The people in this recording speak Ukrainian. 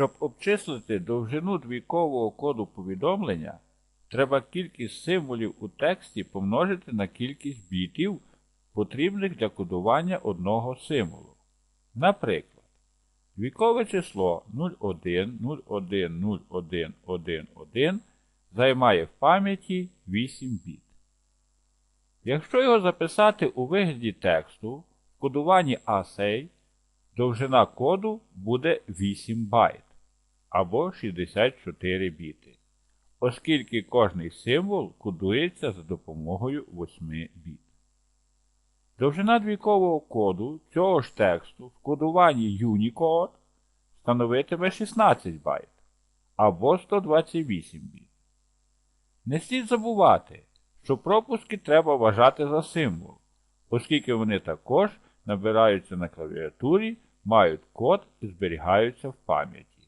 Щоб обчислити довжину двійкового коду повідомлення, треба кількість символів у тексті помножити на кількість бітів, потрібних для кодування одного символу. Наприклад, двійкове число 0101011111 займає в пам'яті 8 біт. Якщо його записати у вигляді тексту в кодуванні ASCII, довжина коду буде 8 байт або 64 біти, оскільки кожний символ кодується за допомогою 8 біт. Довжина двійкового коду цього ж тексту в кодуванні Unicode становитиме 16 байт або 128 біт. Не слід забувати, що пропуски треба вважати за символ, оскільки вони також набираються на клавіатурі, мають код і зберігаються в пам'яті.